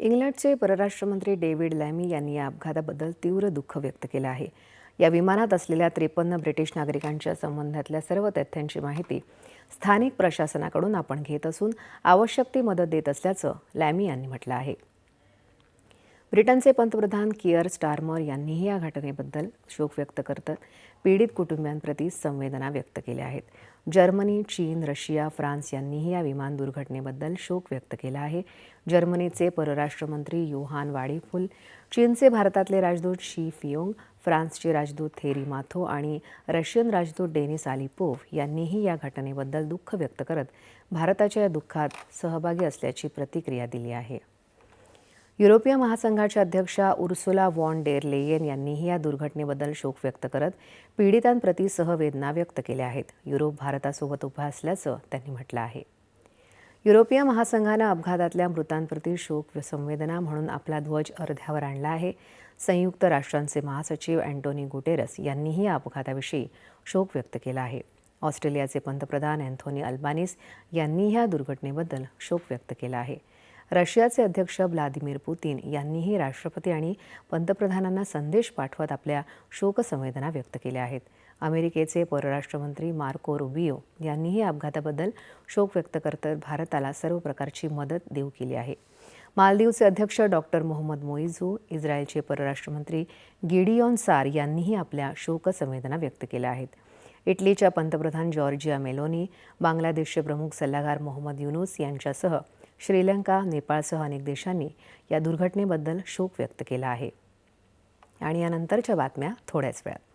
इंग्लंडचे परराष्ट्रमंत्री डेव्हिड लॅमी यांनी या अपघाताबद्दल तीव्र दुःख व्यक्त केलं आहे. या विमानात असलेल्या त्रेपन्न ब्रिटिश नागरिकांच्या संबंधातल्या सर्व तथ्यांची माहिती स्थानिक प्रशासनाकडून आपण घेत असून आवश्यक ती मदत देत असल्याचं लॅमी यांनी म्हटलं आहे. ब्रिटनचे पंतप्रधान किअर स्टारमर यांनीही या घटनेबद्दल शोक व्यक्त करतात. पीडित कुटुंबियांप्रती संवेदना व्यक्त केल्या आहेत. जर्मनी चीन रशिया फ्रान्स यांनीही या विमान दुर्घटनेबद्दल शोक व्यक्त केला आहे. जर्मनीचे परराष्ट्रमंत्री योहान वाडीफुल चीनचे भारतातले राजदूत शी फियोंग फ्रान्सचे राजदूत थेरी माथो आणि रशियन राजदूत डेनिस आलिपोव्ह यांनीही या घटनेबद्दल दुःख व्यक्त करत भारताच्या या दुःखात सहभागी असल्याची प्रतिक्रिया दिली आहे. युरोपीय महासंघाच्या अध्यक्षा उर्सुला वॉन डेर लेयन यांनीही या दुर्घटनेबद्दल शोक व्यक्त करत पीडितांप्रती सहवेदना व्यक्त केल्या आहेत. युरोप भारतासोबत उभा असल्याचं त्यांनी म्हटलं आहे. युरोपीय महासंघानं अपघातातल्या मृतांप्रती शोक व संवेदना म्हणून आपला ध्वज अर्ध्यावर आणला आहे. संयुक्त राष्ट्रांचे महासचिव अँटोनी गुटेरस यांनीही या अपघाताविषयी शोक व्यक्त केला आहे. ऑस्ट्रेलियाचे पंतप्रधान अँथोनी अल्बानिस यांनी ह्या दुर्घटनेबद्दल शोक व्यक्त केला आहे. रशियाचे अध्यक्ष व्लादिमीर पुतीन यांनीही राष्ट्रपती आणि पंतप्रधानांना संदेश पाठवत आपल्या शोकसंवेदना व्यक्त केल्या आहेत. अमेरिकेचे परराष्ट्रमंत्री मार्को रुबियो यांनीही अपघाताबद्दल शोक व्यक्त करत भारताला सर्व प्रकारची मदत देऊ केली आहे. मालदीवचे अध्यक्ष डॉक्टर मोहम्मद मोईझू इस्रायलचे परराष्ट्रमंत्री गिडियॉन सार यांनीही आपल्या शोकसंवेदना व्यक्त केल्या आहेत. इटलीच्या पंतप्रधान जॉर्जिया मेलोनी बांगलादेशचे प्रमुख सल्लागार मोहम्मद युनुस यांच्यासह श्रीलंका नेपाळसह अनेक देशांनी या दुर्घटनेबद्दल शोक व्यक्त केला आहे. आणि यानंतरच्या बातम्या थोड्याच वेळात.